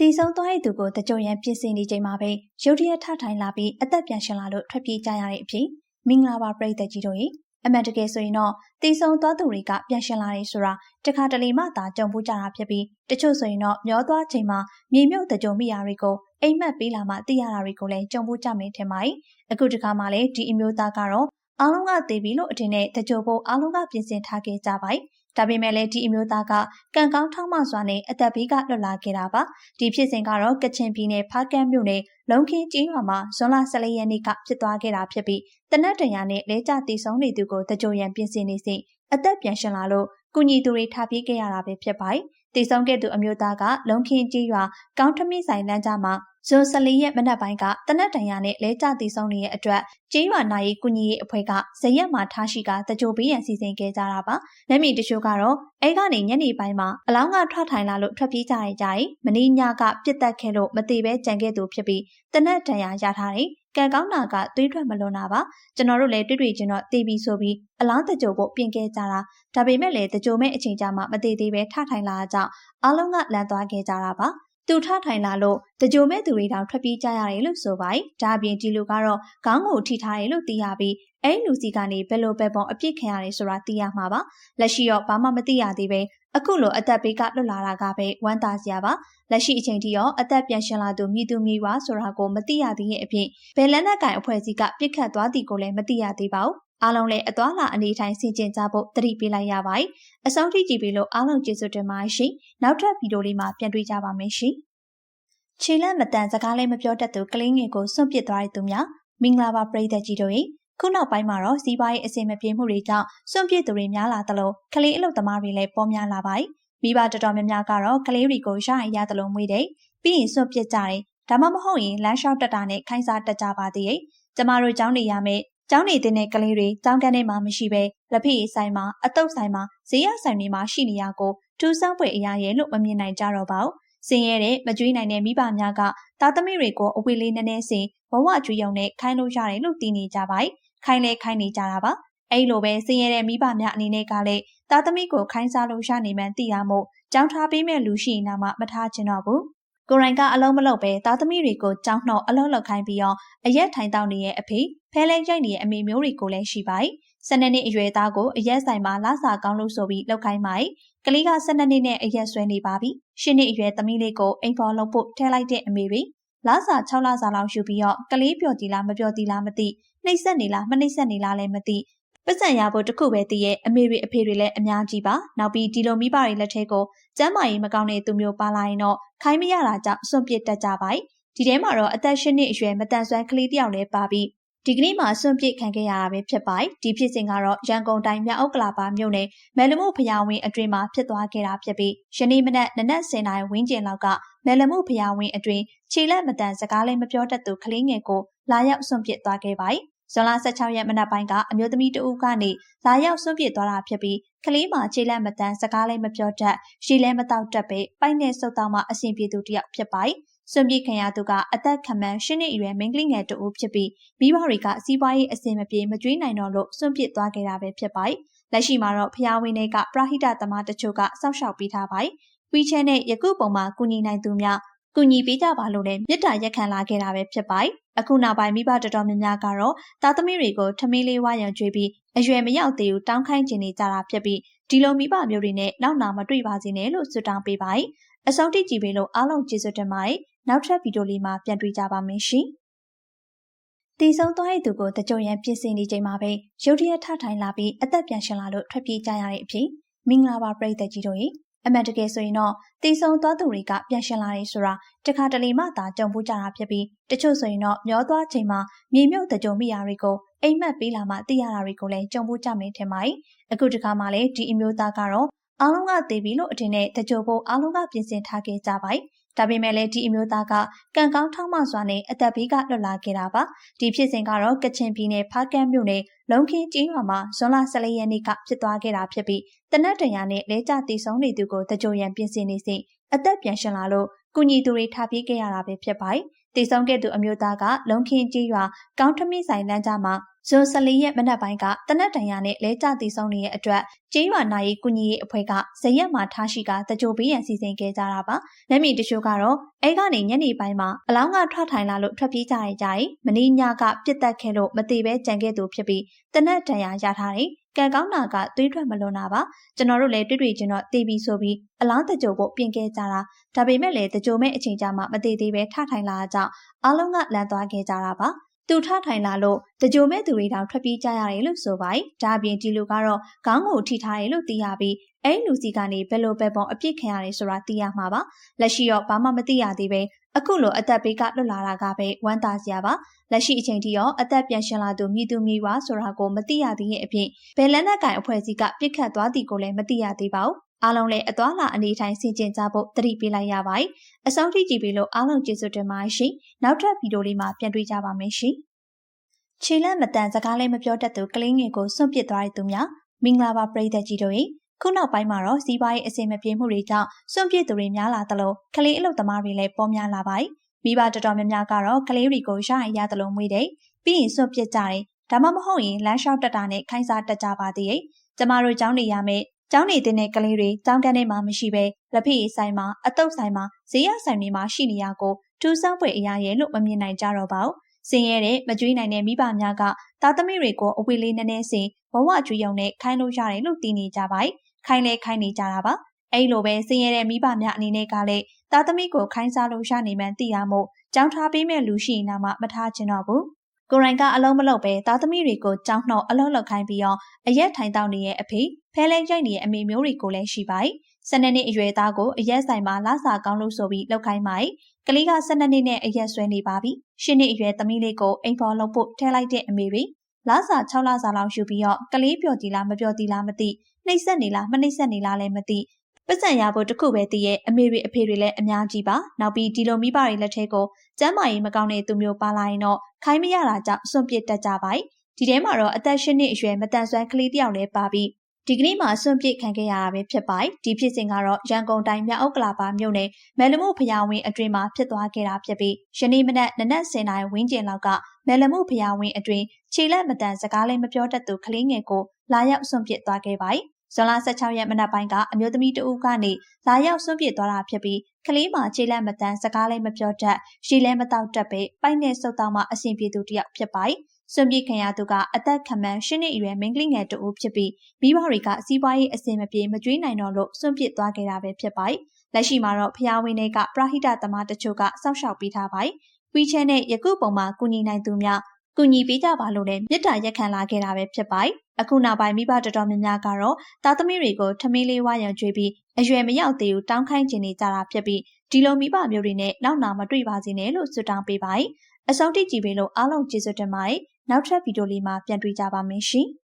တည်ဆုံးသွားတဲ့သူကိုတကြုံရန်ပြင်ဆင်နေချိန်မှာပဲရုတ်တရက်ထထိုင်လာပြီးအသက်ပြန်ရှင်လာလို့ထွက်ပြေးကြရတဲ့အဖြစ်မင်္ဂလာပါပရိသတ်ကြီးတို့ရေအမှန်တကယ်ဆိုရင်တော့တည်ဆုံသွားသူတွေကပြန်ရှင်လာတယ်ဆိုတာတခါတလေမှသာကြုံဖို့ကြတာဖြစ်ပြီးတချို့ဆိုရင်တော့မျောသွားချိန်မှာမြေမြုပ်တကြုံမိရာတွေကိုအိမ်မက်ပေးလာမှသိရတာတွေကိုလည်းကြုံဖို့ကြမယ်ထင်ပါတယ်အခုတခါမှလည်းဒီအမျိုးသားကတော့အားလုံးကသိပြီလို့အထင်နဲ့တကြုံဖို့အားလုံးကပြင်ဆင်ထားခဲ့ကြပါတယ် ဒါပေမဲ့လည်းဒီအမျိုးသားကကံကောင်းထောက်မှစွာနဲ့အသက်ဘေးကလွတ်လာခဲ့တာပါဒီဖြစ်စဉ်ကတော့ကချင်ပြည်နယ်ဖားကန်းမြို့နယ်လုံခင်းကျေးရွာမှာဇွန်လ14ရက်နေ့ကဖြစ်သွားခဲ့တာဖြစ်ပြီးတနက်တရာနဲ့လဲကျတည်ဆုံးနေသူကိုတကြိုရန်ပြင်ဆင်နေစဉ်အသက်ပြန်ရှင်လာလို့ကုညီသူတွေထားပြေးခဲ့ရတာပဲဖြစ်ပါတယ်တည်ဆုံးခဲ့သူအမျိုးသားကလုံခင်းကျေးရွာကောင်းထမင်းဆိုင်လမ်းကြားမှာ ဇွန်14ရက်မနက်ပိုင်းကတနက်တန်ရနဲ့လဲကျတည်ဆုံးနေတဲ့အတွက်ကျေးရွာနာရီကုညီရေးအဖွဲ့ကဇရက်မှာထားရှိကတကြိုပေးရန်စီစဉ်ခဲ့ကြတာပါ။လက်မီတချို့ကတော့အဲကနေညနေပိုင်းမှာအလောင်းကထွက်ထိုင်လာလို့ထွက်ပြေးကြရကြတယ်။မင်းညကပြစ်တက်ခဲ့လို့မသေးပဲကြံခဲ့သူဖြစ်ပြီးတနက်တန်ရရထားတယ်။ကံကောင်းတာကသွေးထွက်မလွန်တာပါကျွန်တော်တို့လည်းတွေ့တွေ့ချင်းတော့တေးပြီးဆိုပြီးအလောင်းတကြိုဖို့ပြင်ခဲ့ကြတာဒါပေမဲ့လည်းတကြိုမဲ့အချိန်ကြာမှမသေးသေးပဲထထိုင်လာကြအားလုံးကလန်သွားခဲ့ကြတာပါ သူထထိုင်လာလို့တကြိုမဲ့သူတွေတောင်ထွက်ပြေးကြရတယ်လို့ဆိုပါတယ်။ဒါအပြင်ဒီလူကတော့ခေါင်းကိုထိထားတယ်လို့သိရပြီးအဲ့လူစီကနေဘယ်လိုပဲပုံအပြစ်ခံရတယ်ဆိုတာသိရမှာပါ။လက်ရှိတော့ဘာမှမသိရသေးပဲအခုလိုအသက်ဘေးကလွတ်လာတာကပဲဝမ်းသာစရာပါလက်ရှိအချိန်ထိရောအသက်ပြန်ရှင်လာသူမြည်သူမြည်ဝါဆိုတာကိုမသိရသေးရဲ့အပြင်ဘယ်လက်နက်ကင်အဖွဲ့အစည်းကပြစ်ခတ်သွားသည်ကိုလည်းမသိရသေးပါဘူး အားလုံးလည်းအသွားလာအနေထိုင်ဆင်ခြင်ကြဖို့သတိပေးလိုက်ရပါတယ်။အဆုံးထိကြည့်ပြီးလို့အားလုံးကျေးဇူးတင်ပါရှင်။နောက်ထပ်ဗီဒီယိုလေးမှာပြန်တွေ့ကြပါမယ်ရှင်။ခြေလက်မတန်စကားလည်းမပြောတတ်သူကလေးငယ်ကိုစွန့်ပစ်သွားတဲ့သူများမင်္ဂလာပါပရိသတ်ကြီးတို့၏ခုနောက်ပိုင်းမှာတော့စီးပွားရေးအဆင်မပြေမှုတွေကြောင့်စွန့်ပစ်သူတွေများလာသလိုကလေးအလုပ်သမားတွေလည်းပေါများလာပါတယ်။မိဘတော်တော်များများကတော့ကလေးတွေကိုရရင်ရသလိုမွေးတယ်။ပြီးရင်စွန့်ပစ်ကြတယ်။ဒါမှမဟုတ်ရင်လမ်းလျှောက်တက်တာနဲ့ခိုင်းစားတက်ကြပါသေးတယ်။ကျမတို့ကြောင်းနေရမယ် ကျောင်းနေတဲ့ကလေးတွေကျောင်းကန်းထဲမှာမရှိဘဲလက်ဖက်ရည်ဆိုင်မှာအတုပ်ဆိုင်မှာဈေးရဆိုင်တွေမှာရှိနေရကိုထူးဆန်းဖွယ်အရာရဲ့လို့မမြင်နိုင်ကြတော့ပါဘူး။စင်ရဲတဲ့မကြွေးနိုင်တဲ့မိဘများကသားသမီးတွေကိုအဝေးလေးနည်းနည်းစင်ဘဝကြွေးရုံနဲ့ခိုင်းလို့ရတယ်လို့သိနေကြပါ යි ။ခိုင်းလဲခိုင်းနေကြတာပါ။အဲ့လိုပဲစင်ရဲတဲ့မိဘများအနေနဲ့ကလည်းသားသမီးကိုခိုင်းစားလို့ရနေမှန်းသိရမို့ကြောင်းထားပေးမဲ့လူရှိနေမှမထားချင်တော့ဘူး။ ကိုရိုင်ကအလုံးမလုံးပဲသားသမီးတွေကိုကြောင်းနှောက်အလုံးလောက်ခိုင်းပြီးတော့အရက်ထိုင်တောင်းနေရဲ့အဖေဖဲလဲရိုက်နေရဲ့အမေမျိုးတွေကိုလည်းရှိပါ၏။၁၂နှစ်အရွယ်သားကိုအရက်ဆိုင်မှာလာစာကောင်းလို့ဆိုပြီးလောက်ခိုင်းပါ၏။ကလေးက၁၂နှစ်နဲ့အရက်ဆွဲနေပါပြီ။၈နှစ်အရွယ်သမီးလေးကိုအိမ်ဖော်လုပ်ဖို့ထဲလိုက်တဲ့အမေတွေလာစာ6လစာလောက်ယူပြီးတော့ကလေးပျော်တီလားမပျော်တီလားမသိနှိမ့်ဆက်နေလားမနှိမ့်ဆက်နေလားလည်းမသိ ပတ်စံရဖို့တခုပဲတည်ရဲ့အမေတွေအဖေတွေလည်းအများကြီးပါနောက်ပြီးဒီလိုမိဘတွေလက်ထဲကိုကျမ်းမာရေးမကောင်းတဲ့သူမျိုးပါလာရင်တော့ခိုင်းမရတာကြောင့်စွန့်ပစ်တတ်ကြပါ යි ဒီထဲမှာတော့အသက်၈နှစ်အရွယ်မတန်ဆွမ်းကလေးတယောက်လည်းပါပြီးဒီကနေ့မှာစွန့်ပစ်ခံခဲ့ရတာပဲဖြစ်ပါတယ်ဒီဖြစ်စဉ်ကတော့ရန်ကုန်တိုင်းမြောက်ဥက္ကလာပါမြို့နယ်မဲလမှုဖျားဝင်းအတွင်းမှာဖြစ်သွားခဲ့တာဖြစ်ပြီးယနေ့မနက်နနက်10:00နာရီဝန်းကျင်လောက်ကမဲလမှုဖျားဝင်းအတွင်းခြေလက်မတန်စကားလည်းမပြောတတ်သူကလေးငယ်ကိုလာရောက်စွန့်ပစ်သွားခဲ့ပါတယ် ဇွန်လ16ရက်မနက်ပိုင်းကအမျိုးသမီးတဦးကနေလာရောက်ဆွန့်ပစ်သွားတာဖြစ်ပြီးကလေးမှာခြေလက်မတန်စကားလည်းမပြောတတ်ရှီလည်းမတောက်တတ်ပဲပိုက်နဲ့ဆုပ်တော့မှအဆင်ပြေသူတယောက်ဖြစ်ပါတယ်။ဆွန့်ပစ်ခံရသူကအသက်ခံမှန်း၈နှစ်အရွယ်မိန်းကလေးငယ်တဦးဖြစ်ပြီးမိဘတွေကစီးပွားရေးအဆင်မပြေမကြွေးနိုင်တော့လို့ဆွန့်ပစ်သွားခဲ့တာပဲဖြစ်ပါတယ်။လက်ရှိမှာတော့ဖျားဝင်းတွေကပရဟိတသမားတချို့ကစောင့်ရှောက်ပေးထားပါတယ်။ဝီချဲနဲ့ယခုပုံမှာကုညီနိုင်သူများ ကူညီပေးကြပါလို့လည်းမေတ္တာရက်ခံလာခဲ့တာပဲဖြစ်ပါတယ်။အခုနောက်ပိုင်းမိဘတော်တော်များများကတော့သားသမီးတွေကိုထမင်းလေးဝါရံကျွေးပြီးအရွယ်မရောက်သေးဘူးတောင်းခိုင်းကျင်နေကြတာဖြစ်ပြီးဒီလိုမိဘမျိုးတွေနဲ့နောက်နာမတွေ့ပါစေနဲ့လို့ဆုတောင်းပေးပါတယ်။အဆုံးထိကြည့်ပေးလို့အားလုံးကျေးဇူးတင်ပါတယ်။နောက်ထပ်ဗီဒီယိုလေးမှာပြန်တွေ့ကြပါမယ်ရှင်။တည်ဆုံးသွားတဲ့သူကိုတကြုံရန်ပြင်ဆင်နေချိန်မှာပဲရုတ်တရက်ထထိုင်လာပြီးအသက်ပြန်ရှင်လာလို့ထွက်ပြေးကြရတဲ့အဖြစ်မင်္ဂလာပါပရိသတ်ကြီးတို့ရေ။ အမှန်တကယ်ဆိုရင်တော့တည်ဆုံသွားသူတွေကပြန်ရှင်လာတယ်ဆိုတာတခါတလေမှသာကြုံဖို့ကြတာဖြစ်ပြီးတချို့ဆိုရင်တော့မျောသွားချိန်မှာမြေမြုပ်တကြုံမိရာတွေကိုအိမ်မက်ပေးလာမှသိရတာတွေကိုလည်းကြုံဖို့ကြမင်းထင်ပါတယ်။အခုတခါမှလည်းဒီအမျိုးသားကတော့အားလုံးကသိပြီလို့အထင်နဲ့တကြိုဖို့အားလုံးကပြင်ဆင်ထားခဲ့ကြပါတယ်။ ဒါပေမဲ့လည်းဒီအမျိုးသားကကံကောင်းထောက်မှစွာနဲ့အသက်ဘေးကလွတ်လာခဲ့တာပါ။ဒီဖြစ်စဉ်ကတော့ကချင်ပြည်နယ်ဖားကန်းမြို့နယ်လုံခင်းကျေးရွာမှာဇွန်လ14ရက်နေ့ကဖြစ်သွားခဲ့တာဖြစ်ပြီးတနက်တရာနဲ့လဲကျတည်ဆုံးနေသူကိုတကြိုရန်ပြင်ဆင်နေစဉ်အသက်ပြန်ရှင်လာလို့ကုညီသူတွေထားပြေးခဲ့ရတာပဲဖြစ်ပါတယ်။ တည်ဆုံးခဲ့သူအမျိုးသားကလုံခင်းကျေးရွာကောင်းထမင်းဆိုင်လမ်းကြားမှာဇဇွန်14ရက်မနက်ပိုင်းကတနက်တန်ရနဲ့လဲကျတည်ဆုံးနေတဲ့အတွက်ကျေးရွာနာရီကုညီရေးအဖွဲ့ကဇရက်မှာထားရှိကတကြိုဘေးရန်စီစဉ်ခဲ့ကြတာပါ။လက်မီတချို့ကတော့အဲကနေညနေပိုင်းမှာအလောင်းကထွက်ထိုင်လာလို့ထွက်ပြေးကြရကြရင်မင်းညကပြစ်တက်ခဲ့လို့မသေးပဲကြံခဲ့သူဖြစ်ပြီးတနက်တန်ရရထားတယ်။ကံကောင်းတာကသွေးထွက်မလွန်တာပါ။ကျွန်တော်တို့လည်းတွေ့တွေ့ချင်းတော့တေးပြီးဆိုပြီးအလောင်းတကြိုဖို့ပြင်ခဲ့ကြတာ။ဒါပေမဲ့လည်းတကြိုမဲ့အချိန်ကြာမှမသေးသေးပဲထထိုင်လာကြအားလုံးကလန်သွားခဲ့ကြတာပါ။ သူထထိုင်လာလို့တကြိုမဲ့သူတွေတောင်ထွက်ပြေးကြရတယ်လို့ဆိုပါတယ်။ဒါအပြင်ဒီလူကတော့ခေါင်းကိုထိထားတယ်လို့သိရပြီးအဲ့လူစီကနေဘယ်လိုပဲပုံအပြစ်ခံရတယ်ဆိုတာသိရမှာပါ။လက်ရှိတော့ဘာမှမသိရသေးပဲအခုလိုအသက်ဘေးကလွတ်လာတာကပဲဝမ်းသာစရာပါ။လက်ရှိအချိန်ထိရောအသက်ပြန်ရှင်လာသူမြည်သူမြည်ဝါဆိုတာကိုမသိရသေးတဲ့အပြင်ဘယ်လက်နက်ကင်အဖွဲ့အစည်းကပြစ်ခတ်သွားသည်ကိုလည်းမသိရသေးပါဘူး။ အားလုံးလည်းအသွာလာအနေထိုင်ဆင်ကျင်ကြဖို့တတိပေးလိုက်ရပါတယ်။အဆုံးထိကြည့်ပြီးလို့အားလုံးကျေးဇူးတင်ပါတယ်ရှင်။နောက်ထပ်ဗီဒီယိုလေးမှာပြန်တွေ့ကြပါမယ်ရှင်။ခြေလက်မတန်စကားလည်းမပြောတတ်သူကလေးငယ်ကိုစွန့်ပစ်သွားတဲ့သူများမင်္ဂလာပါပရိသတ်ကြီးတို့ရေခုနောက်ပိုင်းမှာတော့စီးပွားရေးအဆင်မပြေမှုတွေကြောင့်စွန့်ပစ်သူတွေများလာသလိုကလေးအလုပ်သမားတွေလည်းပေါများလာပါတယ်။မိဘတော်တော်များများကတော့ကလေးတွေကိုရရင်ရသလိုမွေးတယ်။ပြီးရင်စွန့်ပစ်ကြတယ်။ဒါမှမဟုတ်ရင်လမ်းလျှောက်တက်တာနဲ့ခိုင်းစားတက်ကြပါသေးရဲ့။ကျမတို့ကျောင်းနေရမယ် ကျောင်းနေတဲ့ကလေးတွေကျောင်းကန်းထဲမှာမရှိဘဲလက်ဖက်ရည်ဆိုင်မှာအတုပ်ဆိုင်မှာဈေးရဆိုင်တွေမှာရှိနေရကိုထူးဆန်းဖွယ်အရာရဲ့လို့မမြင်နိုင်ကြတော့ပါဘူး။စင်ရဲတဲ့မကြွေးနိုင်တဲ့မိဘများကသားသမီးတွေကိုအဝေးလေးနည်းနည်းစင်ဘဝကျွေးရုံနဲ့ခိုင်းလို့ရတယ်လို့သိနေကြပါတယ်။ခိုင်းလဲခိုင်းနေကြတာပါ။အဲ့လိုပဲစင်ရဲတဲ့မိဘများအနေနဲ့ကလည်းသားသမီးကိုခိုင်းစားလို့ရနေမှန်းသိရမို့ကြောင်းထားပေးမဲ့လူရှိနေမှမထားချင်တော့ဘူး။ ကိုရိုင်းကအလုံးမလုံးပဲသားသမီးတွေကိုကြောင်းနှောက်အလုံးလောက်ခိုင်းပြီးတော့အရက်ထိုင်တောင်းနေရဲ့အဖေဖဲလဲရိုက်နေရဲ့အမေမျိုးတွေကိုလည်းရှိပါတယ်။၁၂နှစ်အရွယ်သားကိုအရက်ဆိုင်မှာလစာကောင်းလို့ဆိုပြီးလောက်ခိုင်းပါတယ်။ကလေးက၁၂နှစ်နဲ့အရက်ဆွဲနေပါပြီ။၈နှစ်အရွယ်သမီးလေးကိုအိမ်ဖော်လုပ်ဖို့ထဲလိုက်တဲ့အမေတွေလစာ6လစာလောက်ယူပြီးတော့ကလေးပျော်ကြည်လားမပျော်ကြည်လားမသိနှိပ်စက်နေလားမနှိပ်စက်နေလားလည်းမသိ ပတ်စံရဖို့တခုပဲတည်ရဲ့အမေတွေအဖေတွေလည်းအများကြီးပါနောက်ပြီးဒီလိုမိဘတွေလက်ထဲကိုကျမ်းမာရေးမကောင်းတဲ့သူမျိုးပါလာရင်တော့ခိုင်းမရတာကြောင့်စွန့်ပစ်တတ်ကြပါ යි ဒီထဲမှာတော့အသက်၈နှစ်အရွယ်မတန်ဆွမ်းကလေးတယောက်လည်းပါပြီးဒီကနေ့မှာစွန့်ပစ်ခံခဲ့ရတာပဲဖြစ်ပါတယ်ဒီဖြစ်စဉ်ကတော့ရန်ကုန်တိုင်းမြောက်ဥက္ကလာပါမြို့နယ်မယ်လမှုဖျားဝင်းအတွင်မှာဖြစ်သွားခဲ့တာဖြစ်ပြီးယနေ့မနက်နနက်10:00နာရီဝန်းကျင်လောက်ကမယ်လမှုဖျားဝင်းအတွင်ခြေလက်မတန်စကားလည်းမပြောတတ်သူကလေးငယ်ကိုလာရောက်စွန့်ပစ်သွားခဲ့ပါတယ် ဇွန်လ16ရက်မနက်ပိုင်းကအမျိုးသမီးတဦးကနေလာရောက်ဆွန့်ပစ်သွားတာဖြစ်ပြီးကလေးမှာခြေလက်မတန်စကားလည်းမပြောတတ်ရှီလည်းမတောက်တတ်ပဲပိုက်နဲ့စုပ်တော့မှအဆင်ပြေသူတယောက်ဖြစ်ပါတယ်စွန့်ပစ်ခံရသူကအသက်ခမန်းရှင်းနှစ်အရွယ်မိန်းကလေးငယ်တဦးဖြစ်ပြီးမိဘတွေကစီးပွားရေးအဆင်မပြေမကြွေးနိုင်တော့လို့စွန့်ပစ်သွားခဲ့တာပဲဖြစ်ပါတယ်လက်ရှိမှာတော့ဖျားဝင်းတွေကပရဟိတသမားတချို့ကစောင့်ရှောက်ပေးထားပါတယ်ဝီချဲနဲ့ယခုပုံမှာကုညီနိုင်သူများ ကူညီပေးကြပါလို့လည်းမေတ္တာရက်ခံလာခဲ့တာပဲဖြစ်ပါတယ်။အခုနောက်ပိုင်းမိဘတော်တော်များများကတော့သားသမီးတွေကိုထမင်းလေးဝါရံကျွေးပြီးအရွယ်မရောက်သေးဘူးတောင်းခိုင်းချင်နေကြတာဖြစ်ပြီးဒီလိုမိဘမျိုးတွေနဲ့နောက်နာမတွေ့ပါစေနဲ့လို့ဆုတောင်းပေးပါတယ်။အဆုံးထိကြည့်ပေးလို့အားလုံးကျေးဇူးတင်ပါတယ်။နောက်ထပ်ဗီဒီယိုလေးမှာပြန်တွေ့ကြပါမယ်ရှင်။